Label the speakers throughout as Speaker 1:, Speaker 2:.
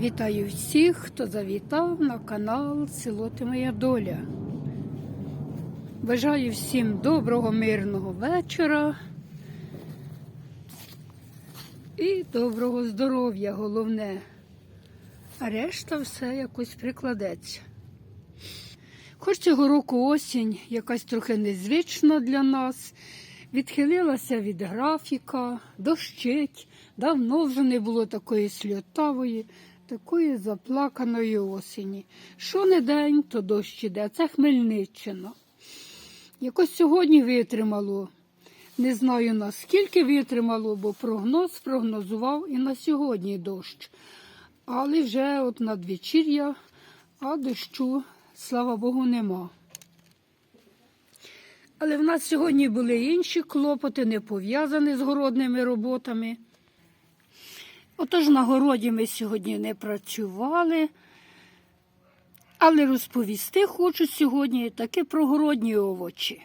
Speaker 1: Вітаю всіх, хто завітав на канал Село Ти Моя Доля. Бажаю всім доброго, мирного вечора і доброго здоров'я, головне. А решта все якось прикладеться. Хоч цього року осінь якась трохи незвична для нас, відхилилася від графіка, дощить. Давно вже не було такої сльотавої, такої заплаканої осені. Що не день, то дощ іде. Це Хмельниччина. Якось сьогодні витримало. Не знаю наскільки витримало, бо прогноз прогнозував і на сьогодні дощ. Але вже от надвечір'я, а дощу, слава Богу, нема. Але в нас сьогодні були інші клопоти, не пов'язані з городними роботами. Отож на городі ми сьогодні не працювали, але розповісти хочу сьогодні таки про городні овочі.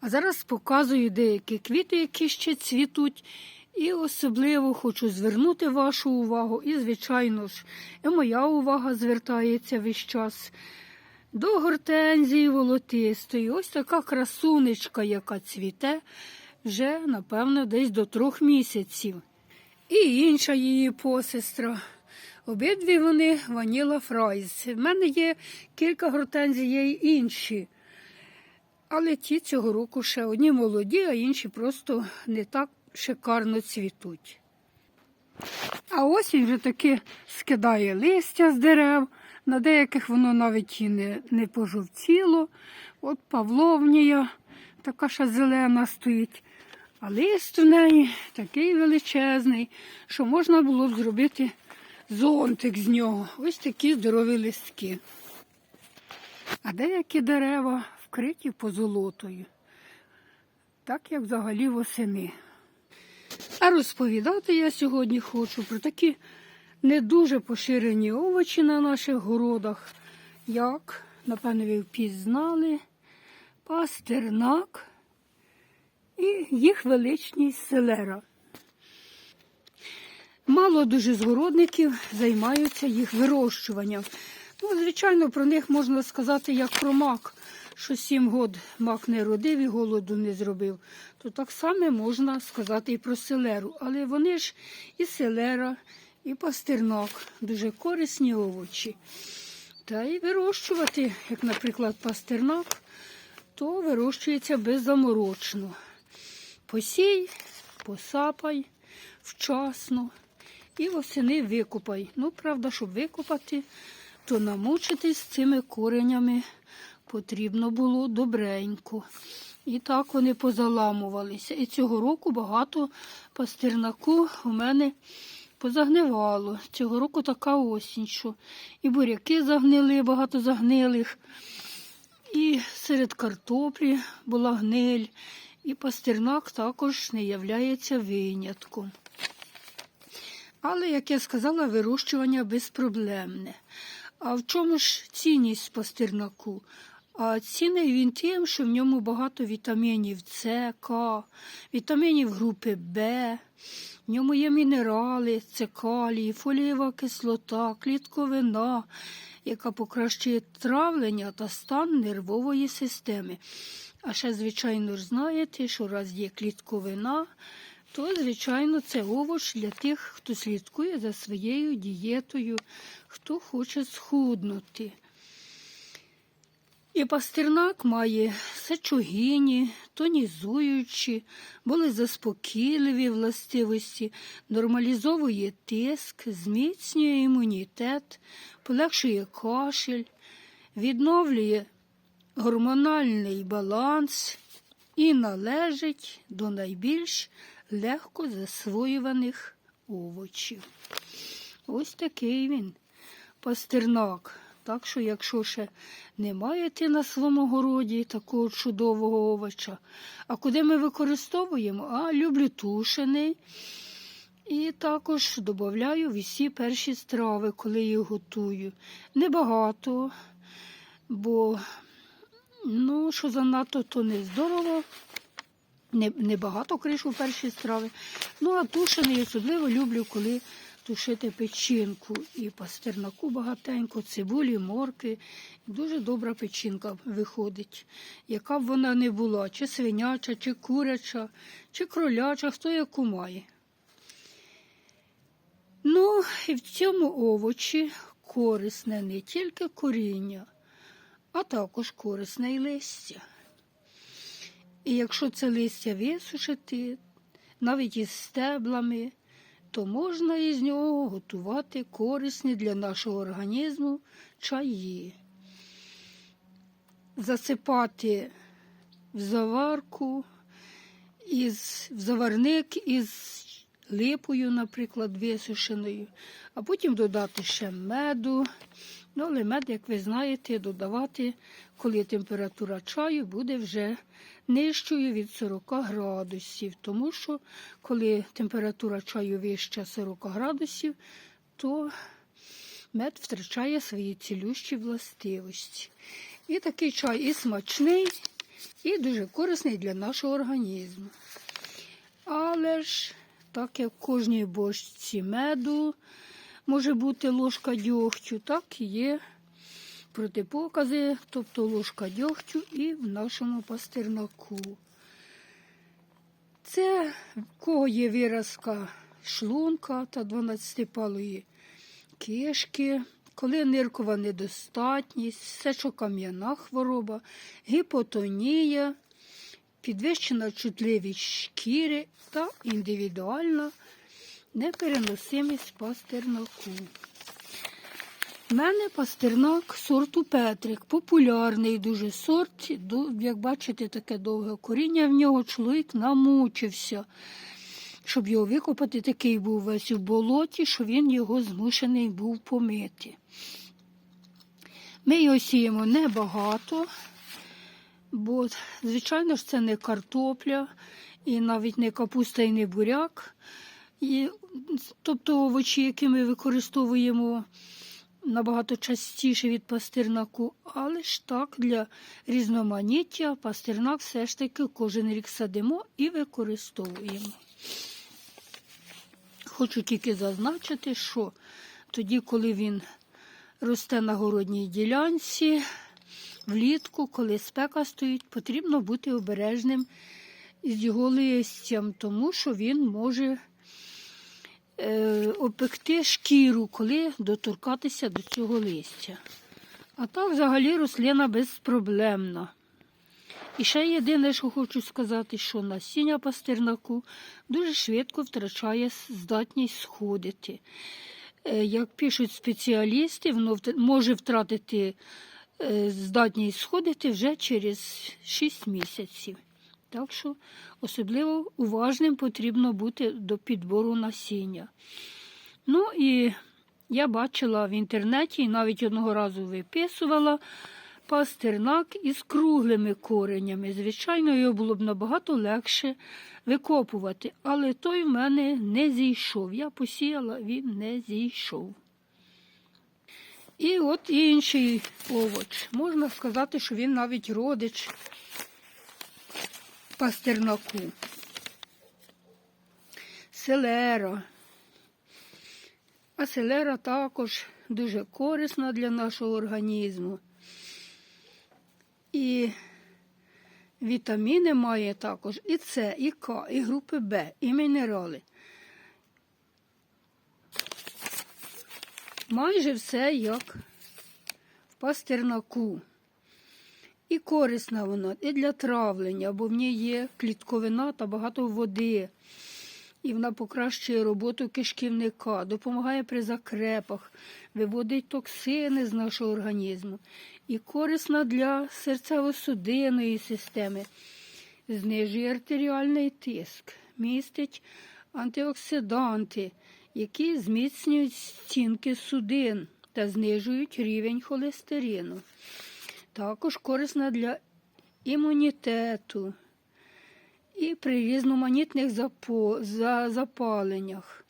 Speaker 1: А зараз показую деякі квіти, які ще цвітуть, і особливо хочу звернути вашу увагу, і, звичайно ж, і моя увага звертається весь час до гортензії волотистої. Ось така красунечка, яка цвіте вже, напевно, десь до трьох місяців. І інша її посестра. Обидві вони ваніла фрайз. В мене є кілька гортензій, є й інші. Але ті цього року ще одні молоді, а інші просто не так шикарно цвітуть. А осінь вже таки скидає листя з дерев. На деяких воно навіть і не, не пожовціло. От павловнія, така ще зелена стоїть. А лист у неї такий величезний, що можна було б зробити зонтик з нього. Ось такі здорові листки. А деякі дерева вкриті позолотою, так як взагалі восени. А розповідати я сьогодні хочу про такі не дуже поширені овочі на наших городах, як, напевно, ви впізнали, пастернак і їх величність селера. Мало дуже згородників займаються їх вирощуванням. Ну, звичайно, про них можна сказати як про мак, що сім год мак не родив і голоду не зробив. То так само можна сказати і про селеру. Але вони ж і селера, і пастернак дуже корисні овочі. Та й вирощувати, як, наприклад, пастернак, то вирощується беззаморочно. Посій, посапай вчасно і восени викопай. Ну, правда, щоб викопати, то намучитись цими коренями потрібно було добренько. І так вони позаламувалися. І цього року багато пастернаку у мене позагнивало. Цього року така осінь, що і буряки загнили, багато загнилих, і серед картоплі була гниль, і пастернак також не являється винятком. Але, як я сказала, вирощування безпроблемне. А в чому ж цінність пастернаку? А цінний він тим, що в ньому багато вітамінів С, К, вітамінів групи Б, в ньому є мінерали, це калій, фолієва кислота, клітковина, яка покращує травлення та стан нервової системи. А ще, звичайно знаєте, що раз є клітковина, то, звичайно, це овоч для тих, хто слідкує за своєю дієтою, хто хоче схуднути. І пастернак має сечогінні, тонізуючі, болезаспокійливі властивості, нормалізовує тиск, зміцнює імунітет, полегшує кашель, відновлює гормональний баланс і належить до найбільш легко засвоюваних овочів. Ось такий він пастернак. Так що, якщо ще не маєте на своєму городі такого чудового овоча, а куди ми використовуємо? А люблю тушений. І також додаю в усі перші страви, коли їх готую. Небагато, бо ну, що занадто, то не здорово. Небагато кришу перші страви. Ну, а тушений особливо люблю, коли тушити печінку. І пастернаку багатенько, цибулі, морки. Дуже добра печінка виходить. Яка б вона не була, чи свиняча, чи куряча, чи кроляча, хто яку має. Ну, і в цьому овочі корисне не тільки коріння, а також корисне і листя. І якщо це листя висушити, навіть із стеблами, то можна із нього готувати корисні для нашого організму чаї. Засипати в заварку, із, в заварник із липою, наприклад, висушеною, а потім додати ще меду. Ну, але мед, як ви знаєте, додавати, коли температура чаю буде вже нижчою від 40 градусів. Тому що коли температура чаю вища 40 градусів, то мед втрачає свої цілющі властивості. І такий чай і смачний, і дуже корисний для нашого організму. Але ж, так як в кожній бочці меду може бути ложка дьогтю, так є протипокази, тобто ложка дьогтю і в нашому пастернаку. Це в кого є виразка шлунка та 12-палої кишки, коли ниркова недостатність, сечокам'яна хвороба, гіпотонія, підвищена чутливість шкіри та індивідуальна непереносимість пастернаку. У мене пастернак сорту Петрик, популярний дуже сорт. Як бачите, таке довге коріння в нього чоловік намучився. Щоб його викопати, такий був весь у болоті, що він його змушений був помити. Ми його сіємо небагато, бо, звичайно ж, це не картопля, і навіть не капуста і не буряк. І, тобто овочі, які ми використовуємо набагато частіше від пастернаку, але ж так для різноманіття пастернак все ж таки кожен рік садимо і використовуємо. Хочу тільки зазначити, що тоді, коли він росте на городній ділянці, влітку, коли спека стоїть, потрібно бути обережним з його листям, тому що він може опекти шкіру, коли доторкатися до цього листя. А так взагалі рослина безпроблемна. І ще єдине, що хочу сказати, що насіння пастернаку дуже швидко втрачає здатність сходити. Е, Як пишуть спеціалісти, воно може втратити е, здатність сходити вже через 6 місяців. Так що особливо уважним потрібно бути до підбору насіння. Ну і я бачила в інтернеті і навіть одного разу виписувала пастернак із круглими коренями. Звичайно, його було б набагато легше викопувати, але той в мене не зійшов. Я посіяла, він не зійшов. І от інший овоч. Можна сказати, що він навіть родич пастернаку. Селера. А селера також дуже корисна для нашого організму. І вітаміни має також і С, і К, і групи Б, і мінерали. Майже все як в пастернаку. І корисна вона і для травлення, бо в ній є клітковина та багато води. І вона покращує роботу кишківника, допомагає при закрепах, виводить токсини з нашого організму. І корисна для серцево-судинної системи, знижує артеріальний тиск, містить антиоксиданти, які зміцнюють стінки судин та знижують рівень холестерину. Також корисна для імунітету і при різноманітних запаленнях,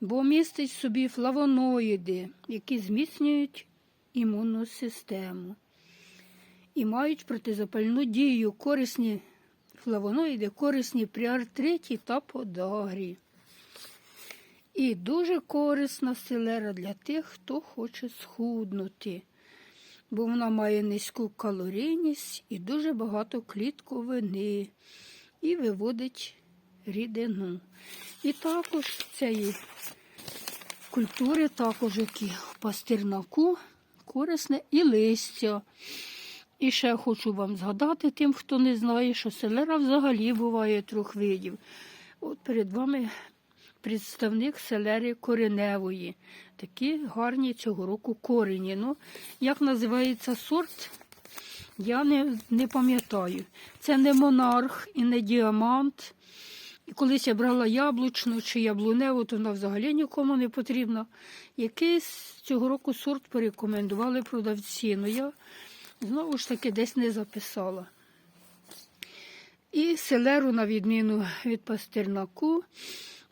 Speaker 1: бо містить в собі флавоноїди, які зміцнюють імунну систему і мають протизапальну дію, корисні флавоноїди, корисні при артриті та подагрі. І дуже корисна селера для тих, хто хоче схуднути, бо вона має низьку калорійність і дуже багато клітковини і виводить рідину. І також цієї культури, також як і в пастирнаку, корисне і листя. І ще хочу вам згадати тим, хто не знає, що селера взагалі буває трьох видів. От перед вами представник селери кореневої. Такі гарні цього року корені. Ну, як називається сорт, я не, не пам'ятаю. Це не монарх і не діамант. І колись я брала яблучну чи яблуневу, то вона взагалі нікому не потрібна. Якийсь цього року сорт порекомендували продавці. Ну я знову ж таки десь не записала. І селеру, на відміну від пастернаку,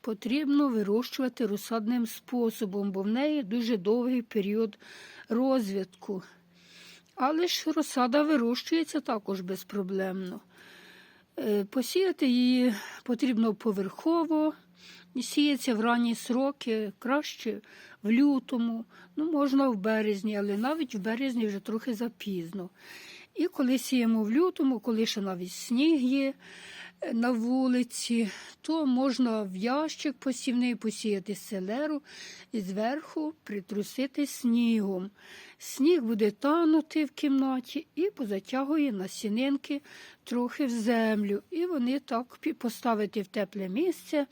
Speaker 1: потрібно вирощувати розсадним способом, бо в неї дуже довгий період розвитку. Але ж розсада вирощується також безпроблемно. Е, Посіяти її потрібно поверхово, сіється в ранні сроки, краще в лютому, ну можна в березні, але навіть в березні вже трохи запізно. І коли сіємо в лютому, коли ще навіть сніг є е, на вулиці, то можна в ящик посівний посіяти селеру і зверху притрусити снігом. Сніг буде танути в кімнаті і позатягує насінинки трохи в землю. І вони так поставити в тепле місце,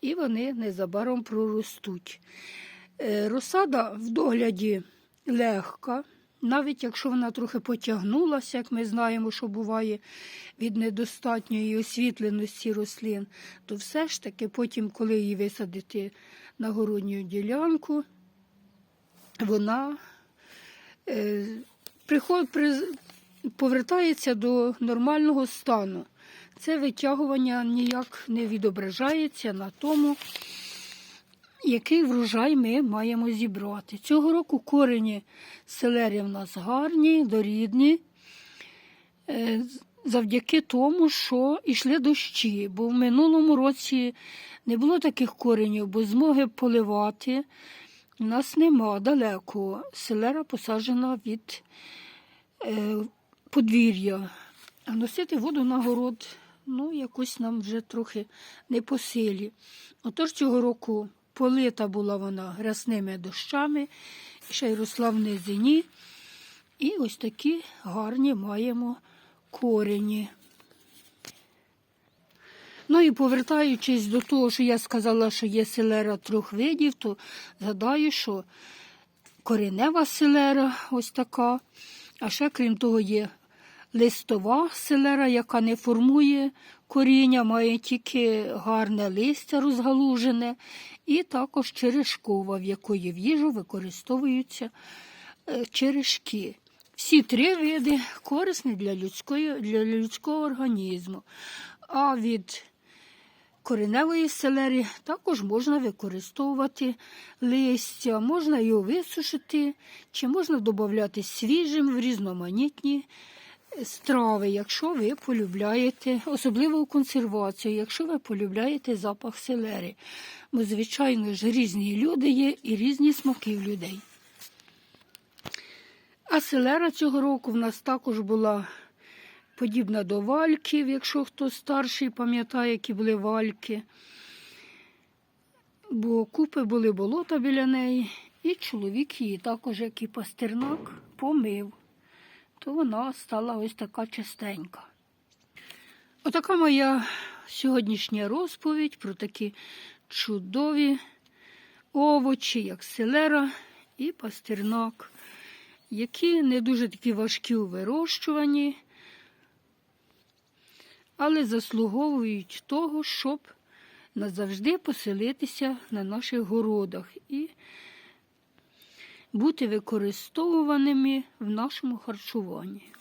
Speaker 1: і вони незабаром проростуть. Е, Розсада в догляді легка, навіть якщо вона трохи потягнулася, як ми знаємо, що буває від недостатньої освітленості рослин, то все ж таки потім, коли її висадити на городню ділянку, вона е, приход, при, повертається до нормального стану. Це витягування ніяк не відображається на тому, який врожай ми маємо зібрати. Цього року корені селери в нас гарні, дорідні, е, завдяки тому, що йшли дощі, бо в минулому році не було таких коренів, бо змоги поливати у нас нема далеко. Селера посаджена від е, подвір'я, а носити воду на город, ну, якось нам вже трохи не по силі. Отож цього року полита була вона рясними дощами, ще й росла в низині. І ось такі гарні маємо корені. Ну і повертаючись до того, що я сказала, що є селера трьох видів, то згадаю, що коренева селера ось така, а ще крім того є листова селера, яка не формує коріння, має тільки гарне листя розгалужене, і також черешкова, в якої в їжу використовуються е, черешки. Всі три види корисні для, людської, для людського організму. А від кореневої селери також можна використовувати листя, можна його висушити, чи можна додати свіжим в різноманітні страви, якщо ви полюбляєте, особливо в консервацію, якщо ви полюбляєте запах селери. Бо, звичайно ж, різні люди є і різні смаки в людей. А селера цього року в нас також була подібна до вальків, якщо хто старший пам'ятає, які були вальки. Бо купи були болота біля неї, і чоловік її також, як і пастернак, помив. То вона стала ось така частенька. Отака моя сьогоднішня розповідь про такі чудові овочі, як селера і пастернак, які не дуже такі важкі у вирощуванні, але заслуговують того, щоб назавжди поселитися на наших городах і бути використовуваними в нашому харчуванні.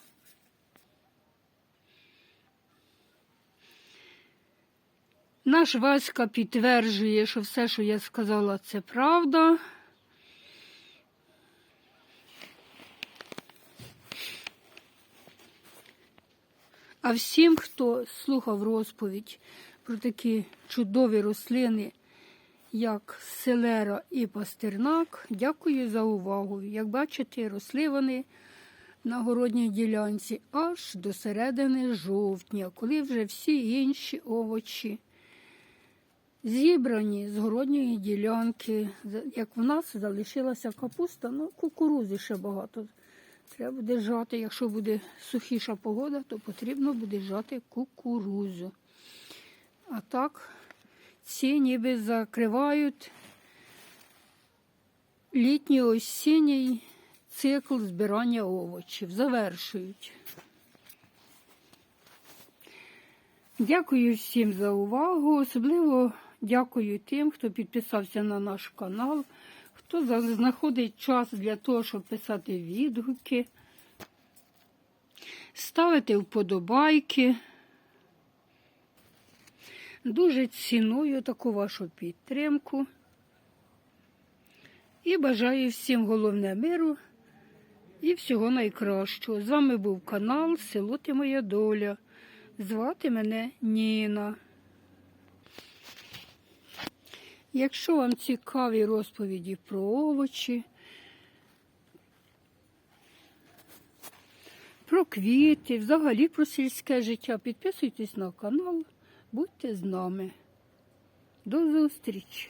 Speaker 1: Наш Васька підтверджує, що все, що я сказала, це правда. А всім, хто слухав розповідь про такі чудові рослини, як селера і пастернак. Дякую за увагу. Як бачите, росли вони на городній ділянці аж до середини жовтня, коли вже всі інші овочі зібрані з городньої ділянки. Як в нас залишилася капуста, ну кукурузи ще багато. Треба буде жати. Якщо буде сухіша погода, то потрібно буде жати кукурузу. А так, ці ніби закривають літній осінній цикл збирання овочів. Завершують. Дякую всім за увагу. Особливо дякую тим, хто підписався на наш канал, хто знаходить час для того, щоб писати відгуки, ставити вподобайки. Дуже ціную таку вашу підтримку. І бажаю всім головне миру і всього найкращого. З вами був канал Село Ти Моя Доля. Звати мене Ніна. Якщо вам цікаві розповіді про овочі, про квіти, взагалі про сільське життя, підписуйтесь на канал, будьте з нами. До зустрічі!